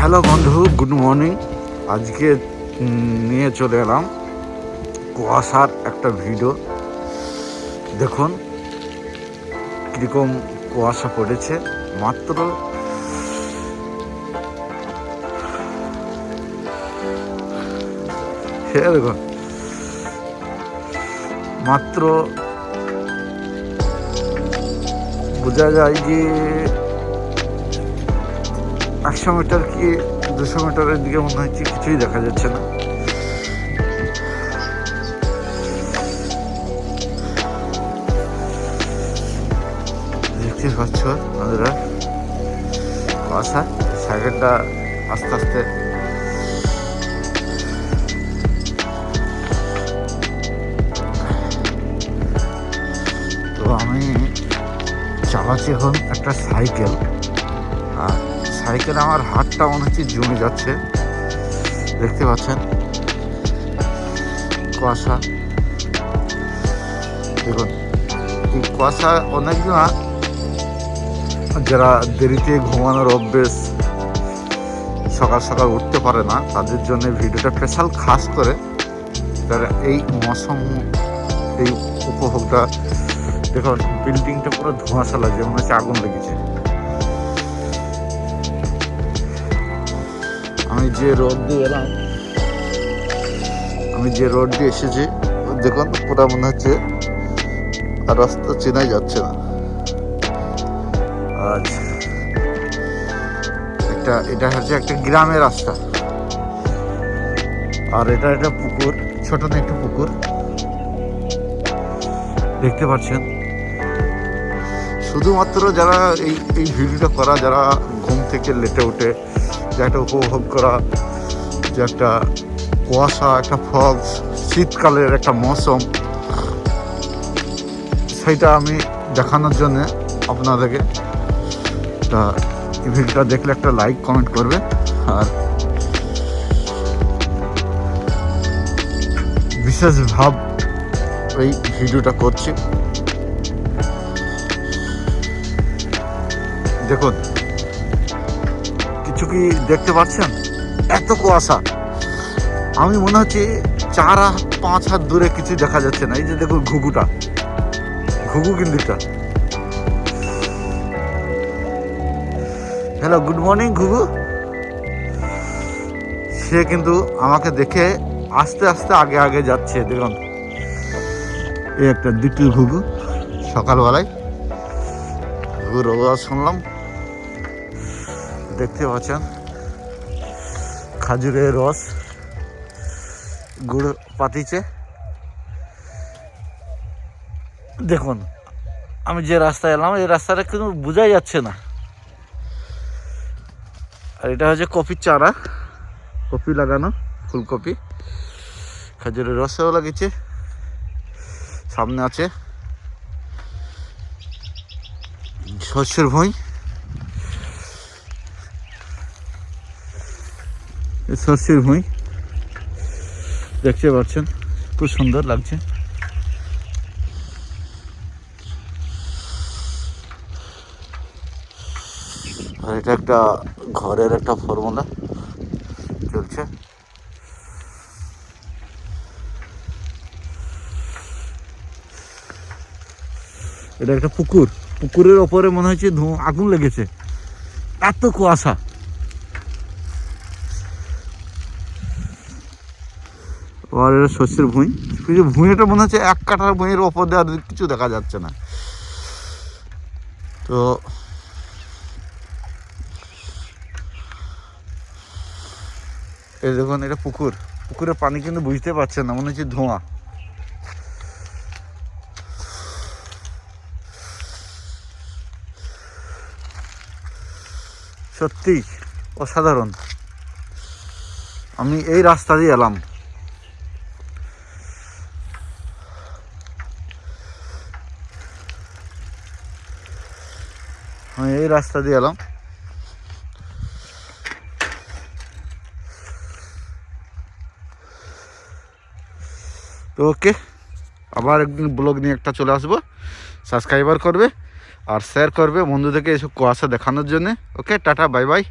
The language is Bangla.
হ্যালো বন্ধু, গুড মর্নিং। আজকে নিয়ে চলে এলাম কুয়াশার একটা ভিডিও। দেখুন, কীরকম কুয়াশা পড়েছে, মাত্র সে দেখুন, মাত্র বোঝা যায় যে একশো মিটার কি দুশো মিটারের দিকে মনে হচ্ছে কিছুই দেখা যাচ্ছে না। দেখতে পাচ্ছ বন্ধুরা, কুয়াশা, সাইকেলটা আস্তে আস্তে তো আমি চালাচ্ছি এখন একটা সাইকেল, আর সাইকেলে আমার হাতটা মনে হচ্ছে জমে যাচ্ছে। দেখতে পাচ্ছেন? কুয়াশা। দেখুন, এই কুয়াশা অনেকজন যারা দেরিতে ঘুমানোর অভ্যেস, সকাল সকাল উঠতে পারে না, তাদের জন্য ভিডিওটা স্পেশাল খাস করে তারা এই মৌসুম, এই উপভোগটা, দেখুন বিল্ডিংটা পুরো ধোঁয়াশা লাগছে মনে হচ্ছে আগুন লেগেছে। আমি যে রোড দিয়ে এলাম, আমি যে রোড দিয়ে এসেছি, দেখুন পুরো মনে হচ্ছে আর রাস্তা চেনাই যাচ্ছে না। আচ্ছা একটা, এটা হচ্ছে একটা গ্রামের রাস্তা। আর এটা একটা পুকুর, ছোট না একটা পুকুর। দেখতে পাচ্ছেন? শুধুমাত্র যারা এই এই ভিডিওটা করা, যারা ঘুম থেকে লেটে উঠে যে একটা উপভোগ করা, যে একটা কুয়াশা, একটা ফগ শীতকালের একটা মৌসুম। সেইটা আমি দেখানোর জন্যে আপনাদেরকে তা এই ভিডিওটা দেখলে একটা লাইক কমেন্ট করবে। আর বিশেষ ভাব এই ভিডিওটা করছি। দেখুন কিছু কি দেখতে পাচ্ছেন? এত কুয়াশা। আমি মনে হচ্ছে চার হাত, পাঁচ হাত দূরে কিছু দেখা যাচ্ছে না। এই যে দেখুন ঘুঘুটা। ঘুঘু কিন্তু হ্যালো গুড মর্নিং ঘুঘু। সে কিন্তু আমাকে দেখে আস্তে আস্তে আগে আগে যাচ্ছে, দেখুন। এই একটা দ্বিতীয় ঘুঘু, সকালবেলায়। ঘুঘুর শুনলাম। দেখতে পাচ্ছেন? খাজুরের রস, গুড় পাতিছে দেখুন, আমি যে রাস্তায় এলাম, এই রাস্তাটা কিন্তু বোঝাই যাচ্ছে না। আর এটা হচ্ছে কপির চারা, কপি লাগানো, ফুলকপি। খাজুরের রসেও লাগিয়েছে, সামনে আছে। শস্যের ভুঁই। শস্যের ভুঁই দেখতে পাচ্ছেন, খুব সুন্দর লাগছে। আর এটা একটা ঘরের একটা ফর্মুলা চলছে। এটা একটা পুকুর। পুকুরের ওপরে মনে হচ্ছে আগুন লেগেছে। এত কুয়াশা। আর এটা শস্যের ভুঁই। কিন্তু ভুঁইটা মনে হচ্ছে এক কাঠার ভুঁইয়ের ওপর দিয়ে আর কিছু দেখা যাচ্ছে না। তো এই দেখুন, এটা পুকুর। পুকুরের পানি কিন্তু বুঝতে পারছেন না, মনে হচ্ছে ধোঁয়া। সত্যি অসাধারণ। আমি এই রাস্তা দিয়ে এলাম। আমি এই রাস্তা দিয়ে এলাম। তো ওকে, আবার একদিন ব্লগ নিয়ে একটা চলে আসব। সাবস্ক্রাইবার করবে আর শেয়ার করবে বন্ধুদেরকে এসব কুয়াশা দেখানোর জন্যে। Okay, tata, bye bye.